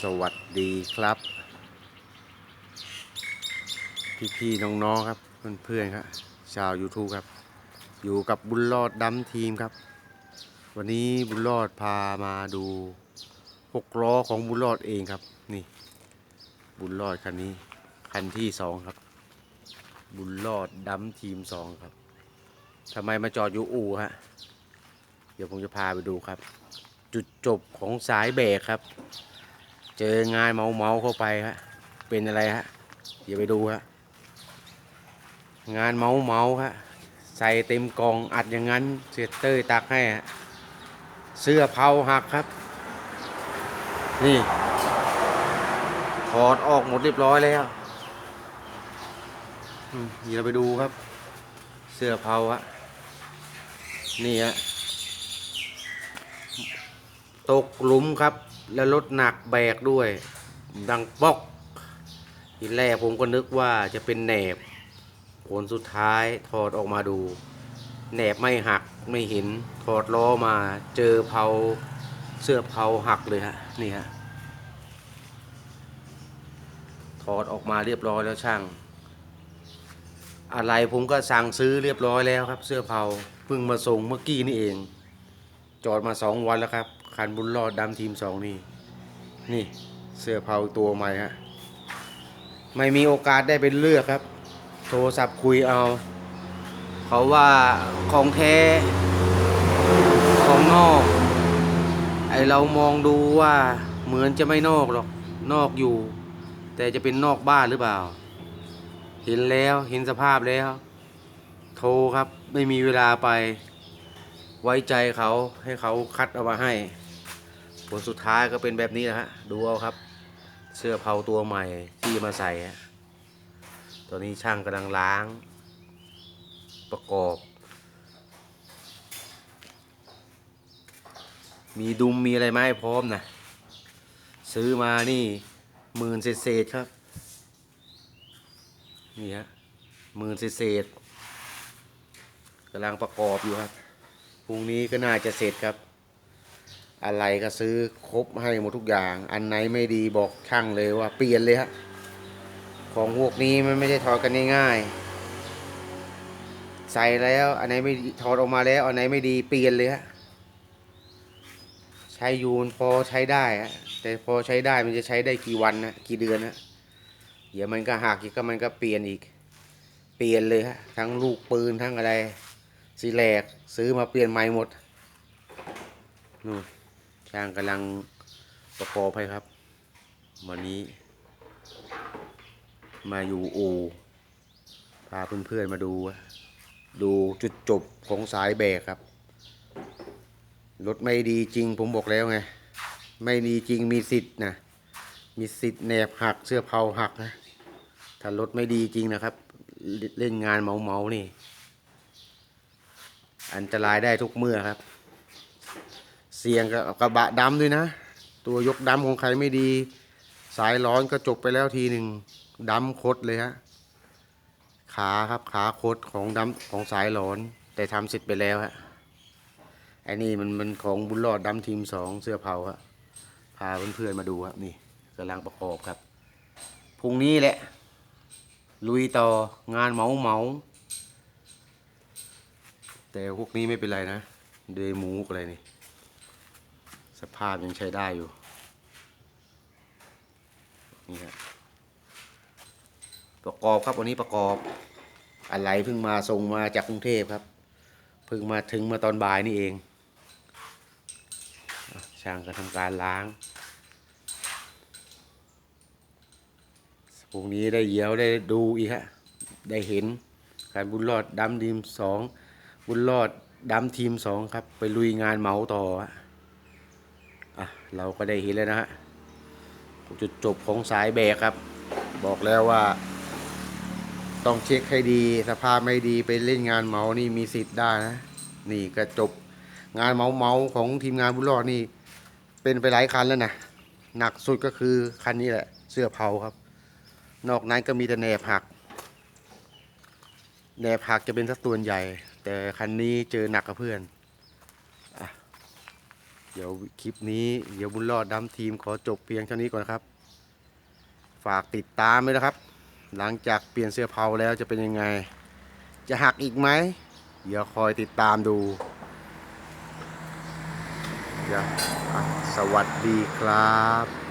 สวัสดีครับ พี่ๆน้องๆครับ เพื่อนๆครับชาว YouTube ครับ อยู่กับบุญรอดดำทีมครับ วันนี้บุญรอดพามาดูหกล้อของบุญรอดเองครับ นี่ บุญรอดคันนี้คันที่สองครับ บุญรอดดำทีมสองครับทำไมมาจอดอยู่อู่ฮะเดี๋ยวผมจะพาไปดูครับ จุดจบของสายเบรกครับ เจองานเมาเมาเข้าไปฮะเป็นอะไรฮะเดี๋ยวไปดูฮะงานเมาเมาฮะใส่เต็มกล่องอัดอย่างนั้นเสียเต้ยตักให้ฮะเสื้อเผาหักครับ นี่ถอดออกหมดเรียบร้อยแล้วเดี๋ยวเราไปดูครับ เสื้อเผาฮะนี่ฮะตกหลุมครับ แล้วรถหนักแบกด้วย ดังปอกทีแรกผมก็นึกว่าจะเป็นแหนบ ผลสุดท้ายถอดออกมาดูแหนบไม่หักไม่เห็นถอดล้อมาเจอเผาเสื้อเผาหักเลยฮะนี่ฮะถอดออกมาเรียบร้อยแล้วช่าง อะไรผมก็สั่งซื้อเรียบร้อยแล้วครับ เสื้อเผาเพิ่งมาส่งเมื่อกี้นี่เอง จอดมาสองวันแล้วครับ คันบุญรอดดำทีมสองนี่ นี่เสื้อเผาตัวใหม่ฮะ ไม่มีโอกาสได้ไปเลือกครับ โทรศัพท์คุยเอา เขาว่าของแท้ของนอก ไอเรามองดูว่าเหมือนจะไม่นอกหรอก นอกอยู่ แต่จะเป็นนอกบ้านหรือเปล่า เห็นแล้วเห็นสภาพแล้ว โทรครับไม่มีเวลาไปไว้ใจเขาให้เขาคัดเอามาให้ ผลสุดท้ายก็เป็นแบบนี้นะฮะ ดูเอาครับ เสื้อเผาตัวใหม่ที่มาใส่ฮะตอนนี้ช่างกำลังล้าง ประกอบ มีดุมมีอะไรไหมพร้อมนะ ซื้อมานี่หมื่นเศษครับ นี่ฮะหมื่นเศษกำลังประกอบอยู่ครับ พรุ่งนี้ก็น่าจะเสร็จครับ อะไรก็ซื้อครบให้หมดทุกอย่าง อันไหนไม่ดีบอกช่างเลยว่าเปลี่ยนเลยฮะของพวกนี้มันไม่ใช่ถอดกันง่ายๆใส่แล้วอันไหนไม่ถอดออกมาแล้ว อันไหนไม่ดีเปลี่ยนเลยฮะใช้ยูนพอใช้ได้ฮะแต่พอใช้ได้มันจะใช้ได้กี่วันนะกี่เดือนนะเดี๋ยวมันก็หักอีกก็มันก็เปลี่ยนอีก เปลี่ยนเลยฮะทั้งลูกปืนทั้งอะไรสีแหลกซื้อมาเปลี่ยนใหม่หมดนู่น ช่างกำลังประกอบให้ครับ วันนี้ มาอยู่อู่พาเพื่อนๆมาดู ดูจุดจบของสายแบกครับ รถไม่ดีจริงผมบอกแล้วไง ไม่ดีจริงมีสิทธิ์นะ มีสิทธิ์แหนบหักเสื้อเผาหักนะ ถ้ารถไม่ดีจริงนะครับ เล่นงานเมาๆนี่ อันตรายได้ทุกเมื่อครับ เสี่ยงกับกระบะดำด้วยนะ ตัวยกดำของใครไม่ดี สายร้อนก็จบไปแล้วทีหนึ่งดำคดเลยฮะขาครับขาคดของดำของสายร้อน แต่ทำเสร็จไปแล้วฮะไอ้นี่มันมันของบุญรอดดำทีมสองเสื้อเผาฮะพาเพื่อนๆมาดูครับนี่กำลังประกอบครับพรุ่งนี้แหละ ลุยต่องานเมาเมาแต่พวกนี้ไม่เป็นไรนะ เดมูอะไรนี่ สภาพยังใช้ได้อยู่ นี่ครับประกอบครับวันนี้ประกอบ อะไรเพิ่งมาส่งมาจากกรุงเทพครับเพิ่งมาถึงมาตอนบ่ายนี่เองช่างก็ทำการล้างพรุ่งนี้ได้เหยียวได้ดูอีกฮะ ได้เห็นการบุญรอดดำทีมสองบุญรอดดำทีมสองครับ ไปลุยงานเหมาต่อ เราก็ได้เห็นแล้วนะฮะจุดจบของสายแบกครับ บอกแล้วว่าต้องเช็คให้ดีสภาพไม่ดีไปเล่นงานเมานี่มีสิทธิ์ได้นะ นี่ก็จบงานเมาเมาของทีมงานบุญรอดนี่ เป็นไปหลายคันแล้วนะหนักสุดก็คือคันนี้แหละ เสื้อเผาครับ นอกนั้นก็มีแต่แหนบหักแหนบหักจะเป็นสักส่วนใหญ่ แต่คันนี้เจอหนักกับเพื่อน เดี๋ยวคลิปนี้เดี๋ยวบุญรอดดำทีมขอจบเพียงเท่านี้ก่อนครับ ฝากติดตามด้วยนะครับ หลังจากเปลี่ยนเสื้อเผาแล้วจะเป็นยังไง จะหักอีกไหมเดี๋ยวคอยติดตามดูเดี๋ยวสวัสดีครับ